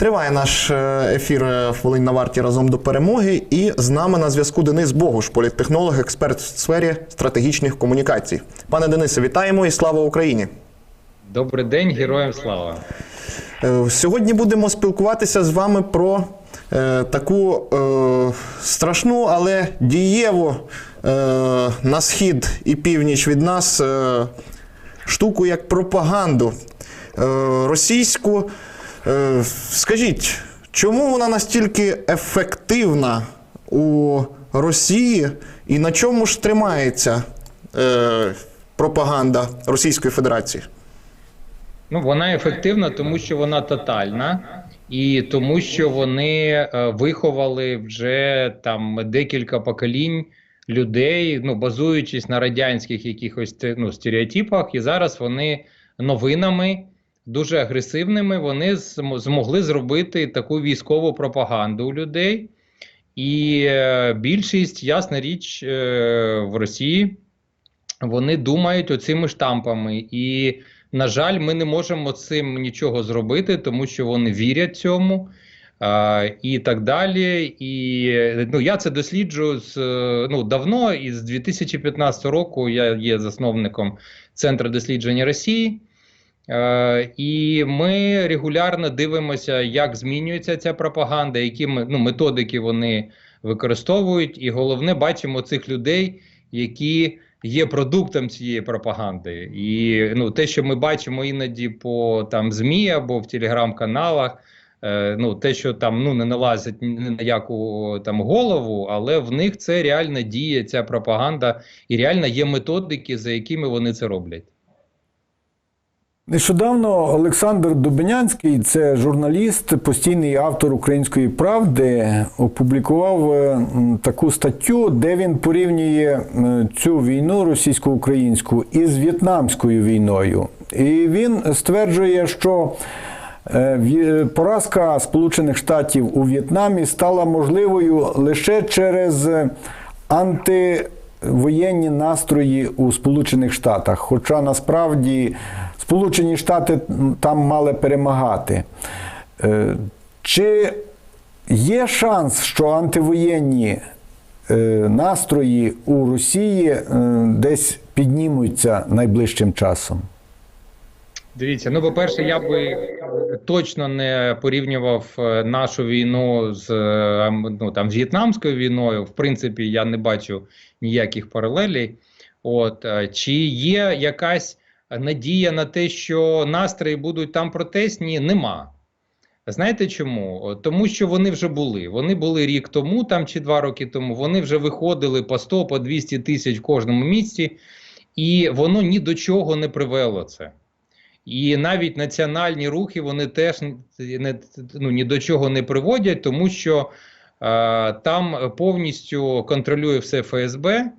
Триває наш е, ефір е, «Волинь на варті разом до перемоги. І з нами на зв'язку Денис Богуш, політтехнолог, експерт в сфері стратегічних комунікацій. Пане Денисе, вітаємо і слава Україні! Добрий день, героям слава. Е, Сьогодні будемо спілкуватися з вами про е, таку е, страшну, але дієву е, на схід і північ від нас е, штуку як пропаганду е, російську. Е, скажіть, чому вона настільки ефективна у Росії і на чому ж тримається е, пропаганда Російської Федерації? Ну, вона ефективна, тому що вона тотальна, і тому, що вони е, виховали вже там декілька поколінь людей, ну базуючись на радянських якихось ну, стереотипах, і зараз вони новинами. Дуже агресивними вони змогли зробити таку військову пропаганду у людей, і е, більшість, ясна річ, е, в Росії вони думають оцими штампами. І, на жаль, ми не можемо цим нічого зробити, тому що вони вірять цьому. А, і так далі. І ну, я це досліджую з е, ну, давно, і з 2015 року я є засновником Центру дослідження Росії. Е, і ми регулярно дивимося, як змінюється ця пропаганда, які ну, методики вони використовують. І головне, бачимо цих людей, які є продуктом цієї пропаганди. І ну, те, що ми бачимо іноді по там ЗМІ або в телеграм-каналах. е, Ну, те, що там ну не налазить ні на яку там голову, але в них це реально діє ця пропаганда, і реально є методики, за якими вони це роблять. Нещодавно Олександр Дубинянський, це журналіст, постійний автор Української правди, опублікував е, таку статтю, де він порівнює е, цю війну російсько-українську із в'єтнамською війною. І він стверджує, що е, поразка Сполучених Штатів у В'єтнамі стала можливою лише через антивоєнні настрої у Сполучених Штатах. Хоча насправді Сполучені Штати там мали перемагати. Е, Чи є шанс, що антивоєнні е, настрої у Росії е, десь піднімуться найближчим часом? Дивіться, ну по-перше, я би точно не порівнював нашу війну з ну, там, в'єтнамською війною. В принципі, я не бачу ніяких паралелей. От чи є якась надія на те, що настрої будуть там протестні? Нема. Знаєте чому? Тому що вони вже були. Вони були рік тому, там чи два роки тому. Вони вже виходили по 100, по 200 тисяч в кожному місці, і воно ні до чого не привело це. І навіть національні рухи вони теж не, ну, ні до чого не приводять, тому що е, там повністю контролює все ФСБ.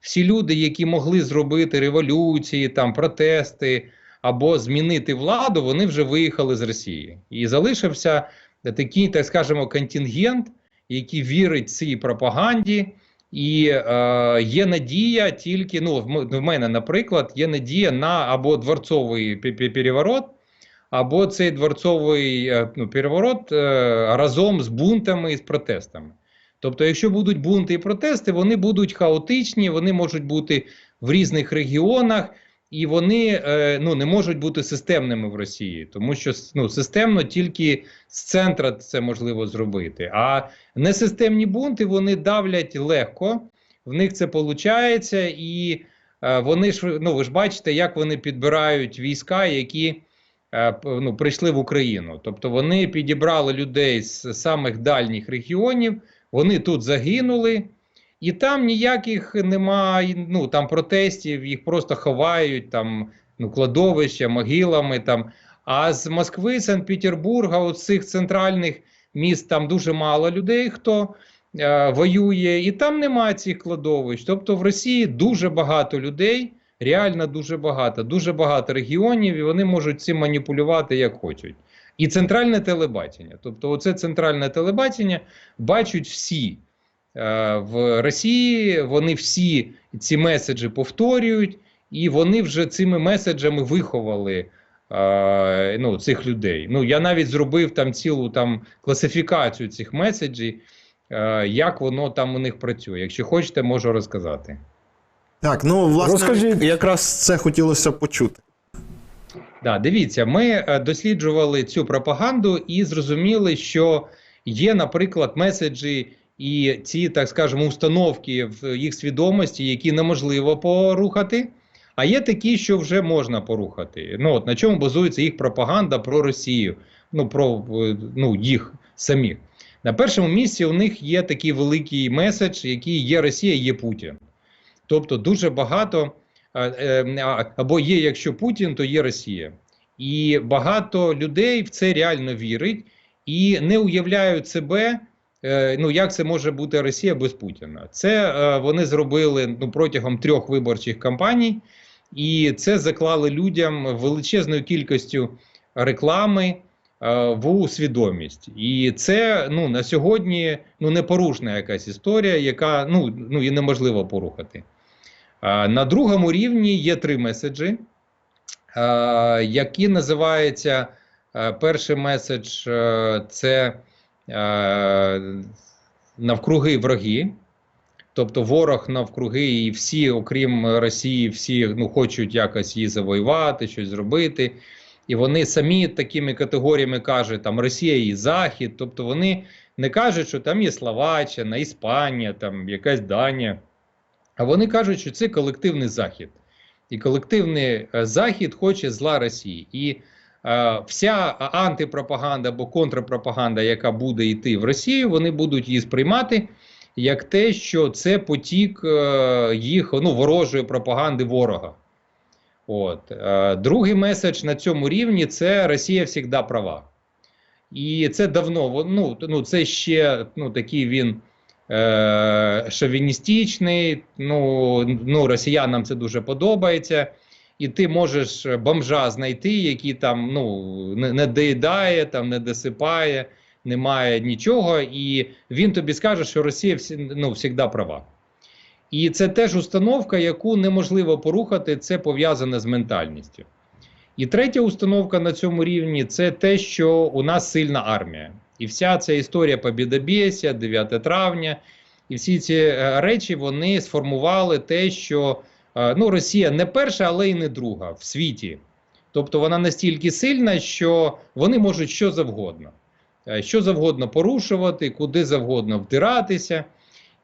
Всі люди, які могли зробити революції, там протести або змінити владу, вони вже виїхали з Росії. І залишився такий, так скажемо, контингент, який вірить цій пропаганді. І е, є надія тільки, ну, в мене, наприклад, є надія на або дворцовий пе- пе- переворот, або цей дворцовий е, ну, переворот е, разом з бунтами і з протестами. Тобто, якщо будуть бунти і протести, вони будуть хаотичні, вони можуть бути в різних регіонах, і вони е, ну, не можуть бути системними в Росії, тому що ну, системно тільки з центра це можливо зробити. А несистемні бунти вони давлять легко, в них це виходить, і е, вони ж ну ви ж бачите, як вони підбирають війська, які е, ну, прийшли в Україну. Тобто вони підібрали людей з самих дальніх регіонів, вони тут загинули. І там ніяких немає ну, там протестів, їх просто ховають там ну, кладовища, могилами. Там. А з Москви, Санкт-Петербурга, от з цих центральних міст там дуже мало людей, хто е, воює, і там немає цих кладовищ. Тобто в Росії дуже багато людей, реально дуже багато, дуже багато регіонів, і вони можуть цим маніпулювати як хочуть. І центральне телебачення. Тобто, оце центральне телебачення бачать всі. Е, В Росії вони всі ці меседжі повторюють, і вони вже цими меседжами виховали е, ну, цих людей. Ну, я навіть зробив там цілу там класифікацію цих меседжів, е, як воно там у них працює. Якщо хочете, можу розказати. Так, ну власне, Розкажіть. якраз це хотілося почути. Да, дивіться, ми е, досліджували цю пропаганду і зрозуміли, що є, наприклад, меседжі і ці, так скажемо, установки в їх свідомості, які неможливо порухати. А є такі, що вже можна порухати. Ну от на чому базується їх пропаганда про Росію, ну про е, ну, їх самих. На першому місці у них є такий великий меседж, який є Росія, є Путін. Тобто дуже багато або є, якщо Путін, то є Росія. І багато людей в це реально вірить і не уявляють себе. е, Ну, як це може бути Росія без Путіна? Це е, вони зробили ну, протягом трьох виборчих кампаній, і це заклали людям величезною кількістю реклами е, в свідомість. І це ну, на сьогодні ну, непорушна якась історія, яка ну, ну, і неможливо порухати. Е, На другому рівні є три меседжі, е, які називаються е, перший меседж це навкруги враги. Тобто ворог навкруги, і всі, окрім Росії, всі ну, хочуть якось її завоювати, щось зробити. І вони самі такими категоріями кажуть, там Росія і Захід. Тобто вони не кажуть, що там є Словаччина, Іспанія, там якась Данія. А вони кажуть, що це колективний захід. І колективний е, захід хоче зла Росії. І е, вся антипропаганда або контрпропаганда, яка буде йти в Росію, вони будуть її сприймати як те, що це потік е, їх ну, ворожої пропаганди ворога. От. Е, другий меседж на цьому рівні це Росія завжди права. І це давно, ну, ну це ще ну, такий він е, шовіністичний. Ну, ну, росіянам це дуже подобається. І ти можеш бомжа знайти, який там ну, не, не доїдає, там, не досипає, немає нічого, і він тобі скаже, що Росія всі, ну, завжди права. І це теж установка, яку неможливо порухати, це пов'язане з ментальністю. І третя установка на цьому рівні це те, що у нас сильна армія. І вся ця історія Побєдобєсія, 9 травня, і всі ці е, речі вони сформували те, що е, ну, Росія не перша, але й не друга в світі. Тобто вона настільки сильна, що вони можуть що завгодно. Е, Що завгодно порушувати, куди завгодно втиратися.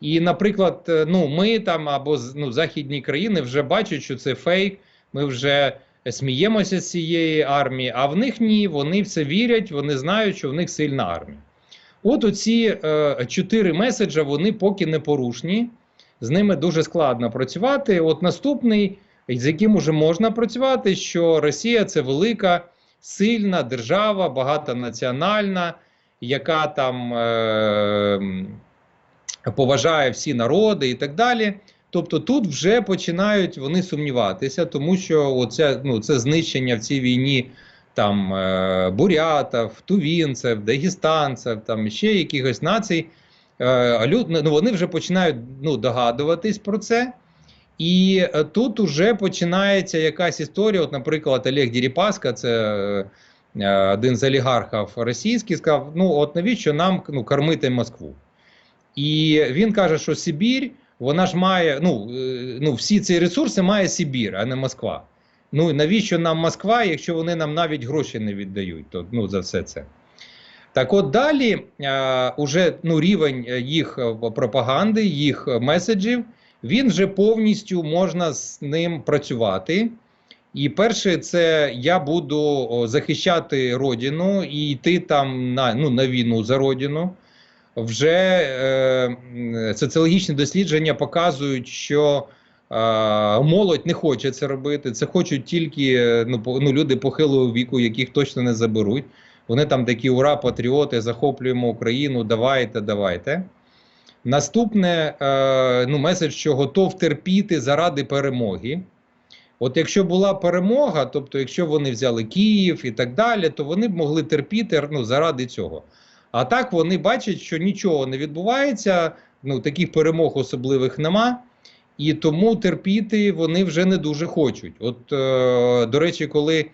І, наприклад, ну, ми там або ну, західні країни вже бачать, що це фейк. Ми вже сміємося з цієї армії, а в них ні, вони в це вірять, вони знають, що в них сильна армія. От оці е, чотири меседжа, вони поки не порушні, з ними дуже складно працювати. От наступний, з яким уже можна працювати, що Росія це велика, сильна держава, багатонаціональна, яка там е, поважає всі народи і так далі. Тобто тут вже починають вони сумніватися, тому що оце, ну, це знищення в цій війні там е, бурятів, тувінців, дагестанців, там ще якихось націй. Е, люд, ну, вони вже починають ну, догадуватись про це. І е, тут уже починається якась історія. От, наприклад, Олег Діріпаска, це один з олігархів російських, сказав: ну от навіщо нам ну, кормити Москву? І він каже, що Сибір, вона ж має, ну, е, ну всі ці ресурси має Сибір, а не Москва. Ну навіщо нам Москва, якщо вони нам навіть гроші не віддають то, ну, за все це? Так от далі е, уже ну, рівень е, їх пропаганди, їх меседжів, він вже повністю можна з ним працювати. І перше, це я буду захищати родину і йти там на, ну, на війну за родину. Вже е, соціологічні дослідження показують, що е, молодь не хоче це робити. Це хочуть тільки е, ну, по- ну, люди похилого віку, яких точно не заберуть. Вони там такі ура, патріоти, захоплюємо Україну, давайте, давайте. Наступне е, ну, меседж, що готов терпіти заради перемоги. От якщо була перемога, тобто якщо вони взяли Київ і так далі, то вони б могли терпіти ну, заради цього. А так вони бачать, що нічого не відбувається, ну таких перемог особливих нема, і тому терпіти вони вже не дуже хочуть. От, е, до речі, коли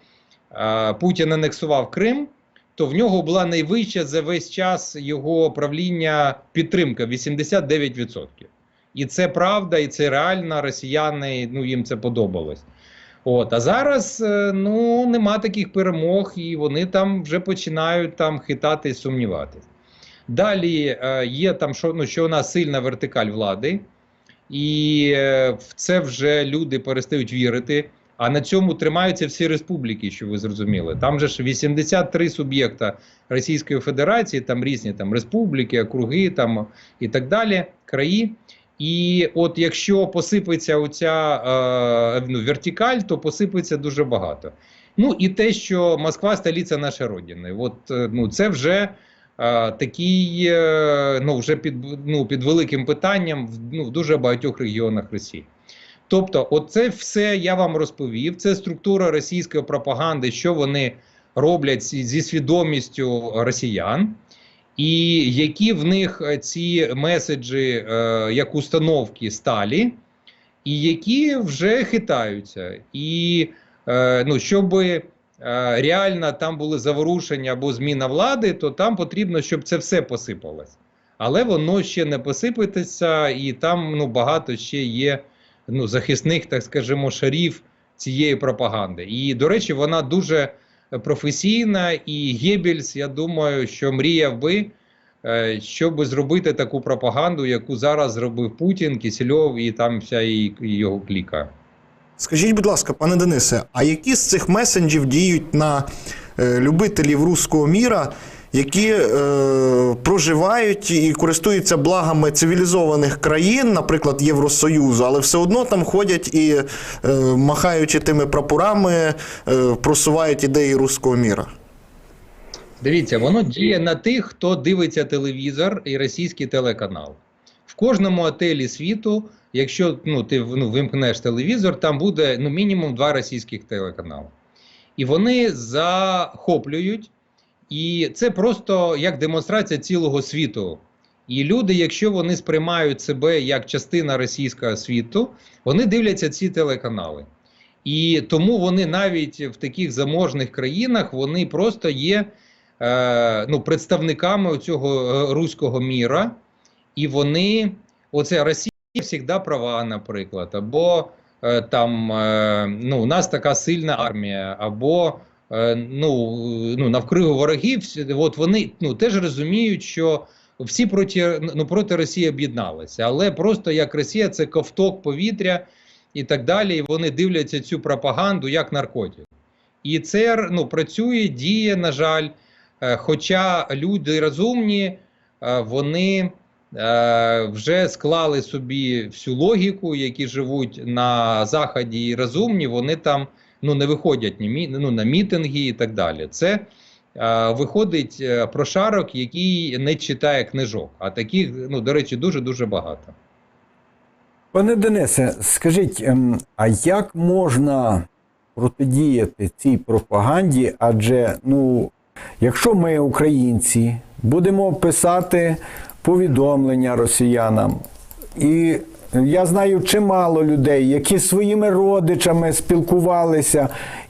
е, Путін анексував Крим, то в нього була найвища за весь час його правління підтримка 89%. І це правда, і це реально. Росіяни ну їм це подобалось. От, а зараз е, ну нема таких перемог, і вони там вже починають там хитати і сумніватись. Далі е, є там, що, ну, що у нас сильна вертикаль влади, і е, в це вже люди перестають вірити. А на цьому тримаються всі республіки, що ви зрозуміли. Там же ж 83 суб'єкта Російської Федерації, там різні там республіки, округи там і так далі, краї. І от якщо посипеться оця е, ну, вертикаль, то посипеться дуже багато. Ну і те, що Москва столиця нашої родини. От е, ну це вже е, такий, е, ну вже під ну під великим питанням в, ну, в дуже багатьох регіонах Росії. Тобто, оце все я вам розповів. Це структура російської пропаганди, що вони роблять зі зі свідомістю росіян. І які в них е, ці меседжі е, як установки сталі, і які вже хитаються. І е, ну, щоб е, реально там були заворушення або зміна влади, то там потрібно, щоб це все посипалось. Але воно ще не посипається, і там ну, багато ще є ну, захисних, так скажімо, шарів цієї пропаганди. І, до речі, вона дуже професійна, і Геббельс, я думаю, що мріяв би, е, щоб зробити таку пропаганду, яку зараз зробив Путін, Кісельов і там вся її- його кліка. Скажіть, будь ласка, пане Денисе, а які з цих месенджів діють на е, любителів руського міра, які е, проживають і користуються благами цивілізованих країн, наприклад, Євросоюзу, але все одно там ходять і, е, махаючи тими прапорами, е, просувають ідеї руського міра? Дивіться, воно діє на тих, хто дивиться телевізор і російський телеканал. В кожному отелі світу, якщо ну, ти ну, вимкнеш телевізор, там буде ну, мінімум два російських телеканали. І вони захоплюють, і це просто як демонстрація цілого світу. І люди, якщо вони сприймають себе як частина російського світу, вони дивляться ці телеканали. І тому вони навіть в таких заможних країнах вони просто є е, ну, представниками цього е, руського міра, і вони, оце Росія завжди права, наприклад, або е, там е, ну, у нас така сильна армія, або ну, ну, навкруги ворогів, от вони ну, теж розуміють, що всі проти, ну, проти Росії об'єдналися, але просто як Росія це ковток повітря і так далі. І вони дивляться цю пропаганду як наркотик. І це ну, працює, діє, на жаль. Е, Хоча люди розумні, е, вони е, вже склали собі всю логіку, які живуть на заході і розумні, вони там ну, не виходять ні ну, на мітинги і так далі. Це е, виходить прошарок, який не читає книжок. А таких, ну, до речі, дуже дуже багато. Пане Денисе, скажіть, ем, а як можна протидіяти цій пропаганді? Адже, ну, якщо ми, українці, будемо писати повідомлення росіянам, і я знаю чимало людей, які своїми родичами спілкувалися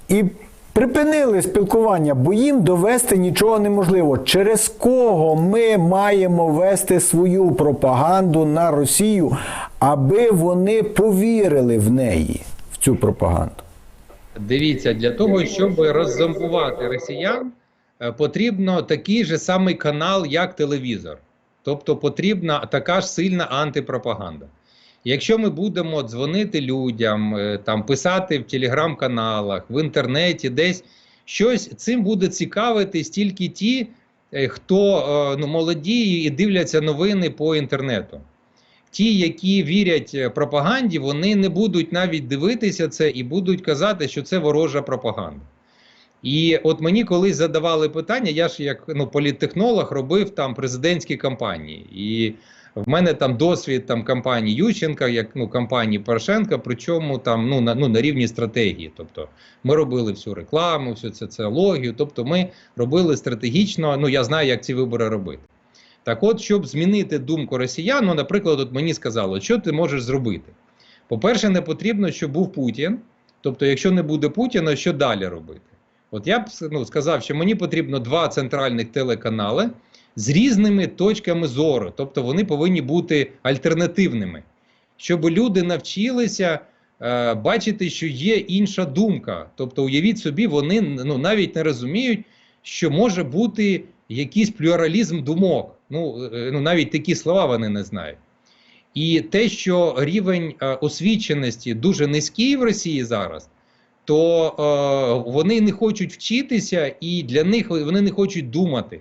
і припинили спілкування, бо їм довести нічого неможливо. Через кого ми маємо вести свою пропаганду на Росію, аби вони повірили в неї, в цю пропаганду? Дивіться, для того, щоб роззомбувати росіян, е, потрібно такий же самий канал, як телевізор. Тобто потрібна така ж сильна антипропаганда. Якщо ми будемо дзвонити людям, е, там писати в телеграм-каналах, в інтернеті, десь щось цим буде цікавитись тільки ті, е, хто е, ну, молоді і дивляться новини по інтернету. Ті, які вірять пропаганді, вони не будуть навіть дивитися це і будуть казати, що це ворожа пропаганда. І от мені колись задавали питання, я ж як ну, політтехнолог робив там президентські кампанії. І в мене там досвід там кампанії Ющенка, як ну кампанії Порошенка, причому там ну на ну на рівні стратегії. Тобто ми робили всю рекламу, всю соціологію. Тобто, ми робили стратегічно. Ну я знаю, як ці вибори робити. Так, от, щоб змінити думку росіян, ну, наприклад, от мені сказали, що ти можеш зробити. По-перше, не потрібно, щоб був Путін. Тобто, якщо не буде Путіна, що далі робити? От я б ну, сказав, що мені потрібно два центральних телеканали з різними точками зору, тобто вони повинні бути альтернативними, щоб люди навчилися е, бачити, що є інша думка. Тобто, уявіть собі, вони ну, навіть не розуміють, що може бути якийсь плюралізм думок. Ну, е, ну навіть такі слова вони не знають. І те, що рівень е, освіченості дуже низький в Росії зараз, то е, вони не хочуть вчитися, і для них вони не хочуть думати.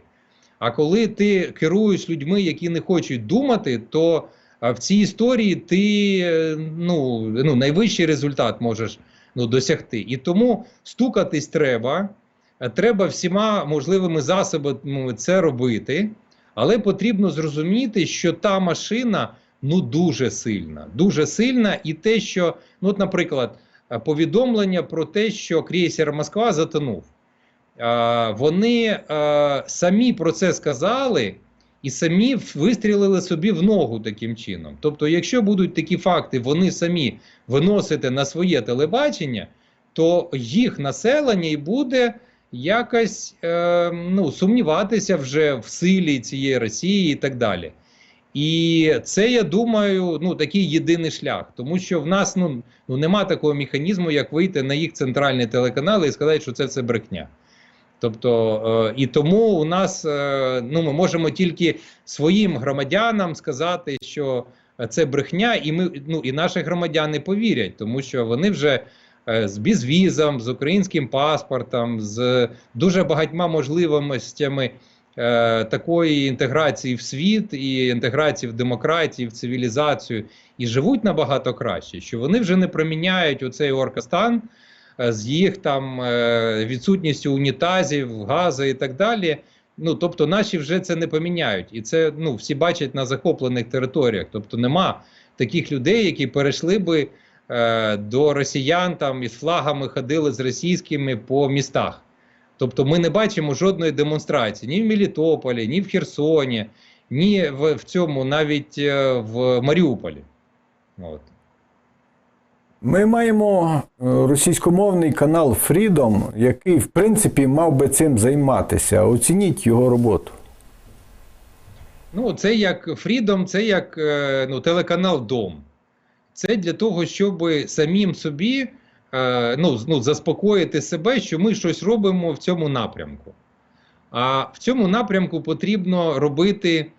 А коли ти керуєш людьми, які не хочуть думати, то в цій історії ти е, ну, ну, найвищий результат можеш ну, досягти. І тому стукатись треба. Е, Треба всіма можливими засобами це робити, але потрібно зрозуміти, що та машина ну дуже сильна, дуже сильна, і те, що, ну, от, наприклад, е, повідомлення про те, що крейсер Москва затонув. Вони самі про це сказали і самі вистрілили собі в ногу таким чином. Тобто, якщо будуть такі факти, вони самі виносити на своє телебачення, то їх населення і буде якось е, ну, сумніватися вже в силі цієї Росії і так далі. І це, я думаю, ну такий єдиний шлях, тому що в нас ну, ну нема такого механізму, як вийти на їх центральні телеканали і сказати, що це все брехня. Тобто, е, і тому у нас е, ну ми можемо тільки своїм громадянам сказати, що це брехня, і ми ну і наші громадяни повірять, тому що вони вже е, з безвізом, з українським паспортом, з дуже багатьма можливостями такої інтеграції в світ і інтеграції в демократію, в цивілізацію, і живуть набагато краще, що вони вже не проміняють оцей оркостан з їх там е, відсутністю унітазів, газу і так далі. Ну тобто, наші вже це не поміняють, і це ну всі бачать на захоплених територіях. Тобто, нема таких людей, які перейшли би е, до росіян там із флагами ходили з російськими по містах. Тобто, ми не бачимо жодної демонстрації ні в Мелітополі, ні в Херсоні, ні в, в цьому, навіть е, в Маріуполі. От. Ми маємо е, російськомовний канал Freedom, який, в принципі, мав би цим займатися. Оцініть його роботу. Ну, це як Freedom, це як е, ну, телеканал Дом. Це для того, щоб самим собі е, ну, ну, заспокоїти себе, що ми щось робимо в цьому напрямку. А в цьому напрямку потрібно робити,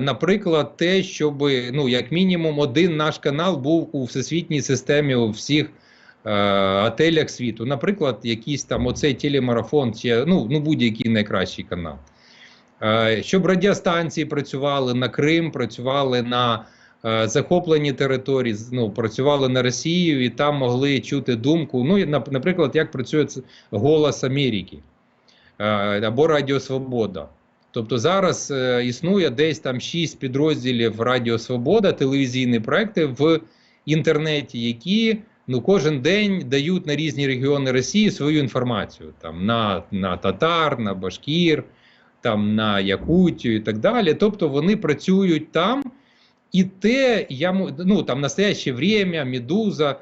наприклад, те, щоб ну, як мінімум один наш канал був у всесвітній системі у всіх е, отелях світу. Наприклад, якийсь там оцей телемарафон, чи ну, ну будь-який найкращий канал. Е, щоб радіостанції працювали на Крим, працювали на е, захоплені території, ну, працювали на Росію і там могли чути думку. Ну, наприклад, як працює Голос Америки е, або Радіо Свобода. Тобто зараз е, існує десь там шість підрозділів Радіо Свобода, телевізійні проекти в інтернеті, які ну, кожен день дають на різні регіони Росії свою інформацію. Там, на, на татар, на башкір, там, на Якутію і так далі. Тобто вони працюють там. І те, я ну там настояще время, медуза.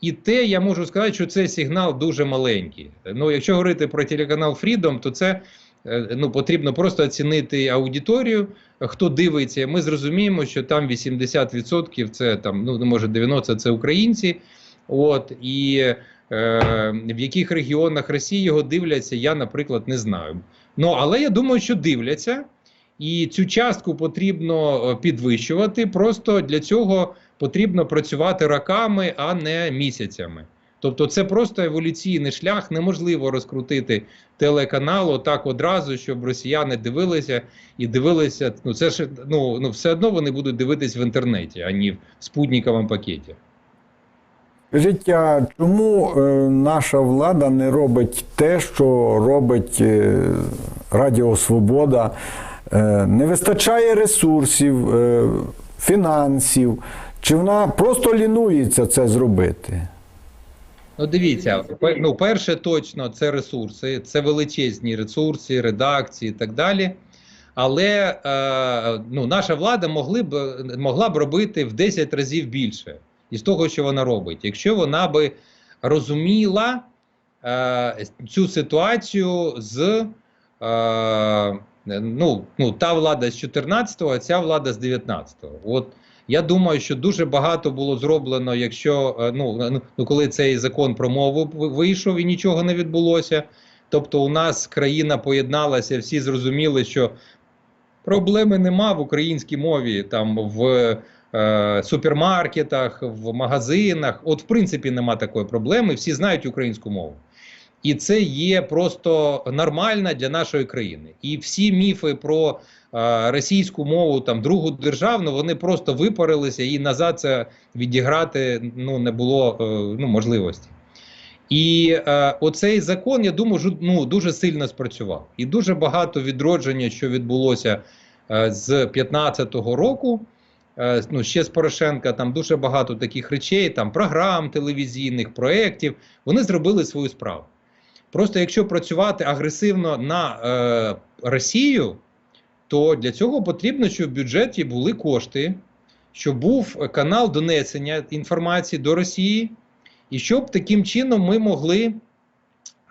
І те, я можу сказати, що цей сигнал дуже маленький. Ну, якщо говорити про телеканал Freedom, то це ну, потрібно просто оцінити аудиторію, хто дивиться. Ми зрозуміємо, що там 80% це там, ну може 90% це українці. От і е, в яких регіонах Росії його дивляться, я, наприклад, не знаю. Ну але я думаю, що дивляться, і цю частку потрібно е, підвищувати. Просто для цього потрібно працювати роками, а не місяцями. Тобто, це просто еволюційний шлях. Неможливо розкрутити телеканал отак одразу, щоб росіяни дивилися і дивилися. Ну це ж ну, ну все одно вони будуть дивитись в інтернеті, а не в спутниковому пакеті. Скажіть, а чому е, наша влада не робить те, що робить е, Радіо Свобода? Е, не вистачає ресурсів, е, фінансів, чи вона просто лінується це зробити? Ну, дивіться, ну, перше, точно, це ресурси, це величезні ресурси, редакції і так далі. Але е, ну, наша влада могли б, могла б робити в 10 разів більше із того, що вона робить. Якщо вона би розуміла, е, цю ситуацію з е, ну, ну, та влада з 14-го, а ця влада з 19-го. От я думаю, що дуже багато було зроблено, якщо е, ну, ну коли цей закон про мову вийшов і нічого не відбулося. Тобто, у нас країна поєдналася, всі зрозуміли, що проблеми нема в українській мові, там в е, супермаркетах, в магазинах. От, в принципі, нема такої проблеми. Всі знають українську мову. І це є просто нормально для нашої країни. І всі міфи про е, російську мову, там другу державну, вони просто випарилися і назад це відіграти ну, не було е, ну, можливості. І е, оцей закон, я думаю, ну, дуже сильно спрацював. І дуже багато відродження, що відбулося е, з 2015 року. Е, ну, ще з Порошенка, там дуже багато таких речей, там програм телевізійних, проєктів. Вони зробили свою справу. Просто якщо працювати агресивно на е, Росію, то для цього потрібно, щоб в бюджеті були кошти, щоб був канал донесення інформації до Росії, і щоб таким чином ми могли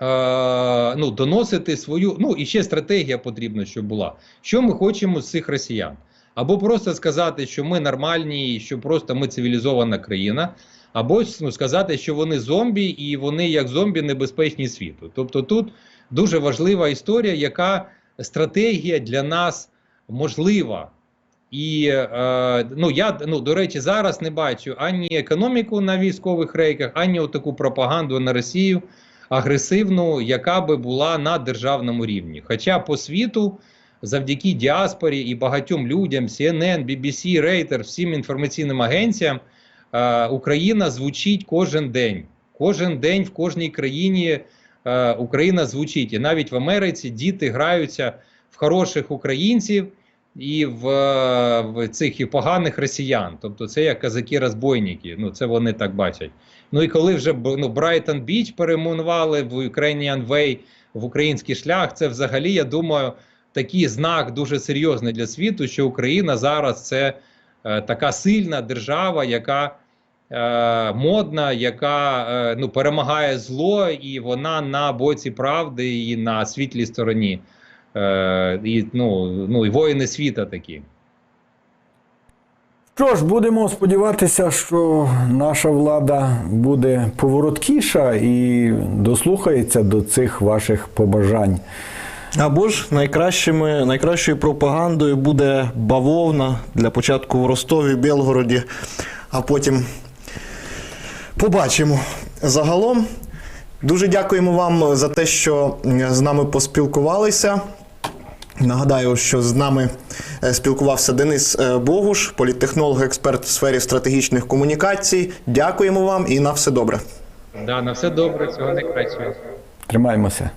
е, ну, доносити свою. Ну і ще стратегія потрібна, щоб була. Що ми хочемо з цих росіян? Або просто сказати, що ми нормальні, і що просто ми цивілізована країна, або ну, сказати, що вони зомбі, і вони як зомбі небезпечні світу. Тобто тут дуже важлива історія, яка стратегія для нас можлива. І е, ну я ну до речі, зараз не бачу ані економіку на військових рейках, ані таку пропаганду на Росію агресивну, яка би була на державному рівні. Хоча по світу, завдяки діаспорі і багатьом людям, CNN, BBC, Reuters, всім інформаційним агенціям, е, Україна звучить кожен день. Кожен день в кожній країні е, Україна звучить. І навіть в Америці діти граються в хороших українців і в, в цих і поганих росіян. Тобто це як казаки-розбойники. Ну це вони так бачать. Ну і коли вже ну, Брайтон Біч перейменували в Ukrainian Way, в український шлях, це взагалі, я думаю, такий знак дуже серйозний для світу, що Україна зараз це е, така сильна держава, яка е, модна, яка е, ну, перемагає зло, і вона на боці правди і на світлій стороні. Е, і, ну, ну, і воїни світа такі. Що ж, будемо сподіватися, що наша влада буде повороткіша і дослухається до цих ваших побажань. Або ж найкращими, найкращою пропагандою буде бавовна для початку в Ростові, Білгороді, а потім побачимо. Загалом дуже дякуємо вам за те, що з нами поспілкувалися. Нагадаю, що з нами е, спілкувався Денис е, Богуш, політтехнолог, експерт в сфері стратегічних комунікацій. Дякуємо вам і на все добре. Да, на все добре, всього найкращого. Тримаємося.